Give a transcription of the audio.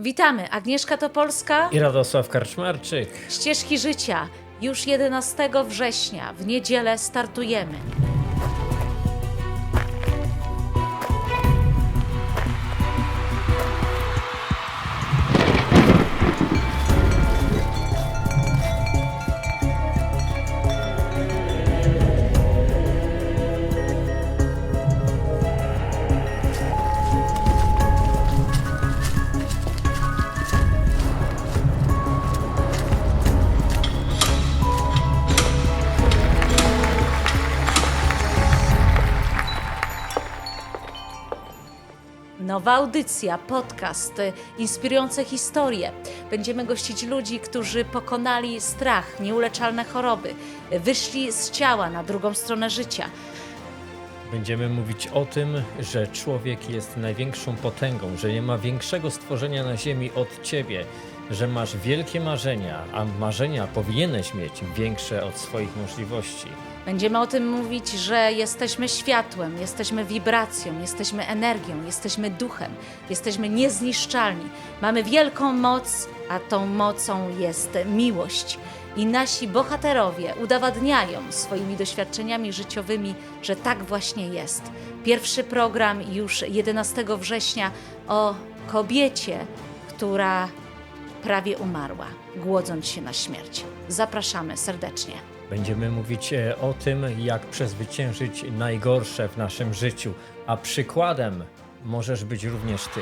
Witamy, Agnieszka Topolska, I Radosław Karczmarczyk. Ścieżki Życia. Już 11 września, w niedzielę startujemy. Nowa audycja, podcast, y, inspirujące historie. Będziemy gościć ludzi, którzy pokonali strach, nieuleczalne choroby, wyszli z ciała na drugą stronę życia. Będziemy mówić o tym, że człowiek jest największą potęgą, że nie ma większego stworzenia na ziemi od ciebie, że masz wielkie marzenia, a marzenia powinieneś mieć większe od swoich możliwości. Będziemy o tym mówić, że jesteśmy światłem, jesteśmy wibracją, jesteśmy energią, jesteśmy duchem, jesteśmy niezniszczalni. Mamy wielką moc, a tą mocą jest miłość. I nasi bohaterowie udowadniają swoimi doświadczeniami życiowymi, że tak właśnie jest. Pierwszy program już 11 września o kobiecie, która prawie umarła, głodząc się na śmierć. Zapraszamy serdecznie. Będziemy mówić e, o tym, jak przezwyciężyć najgorsze w naszym życiu, a przykładem możesz być również ty.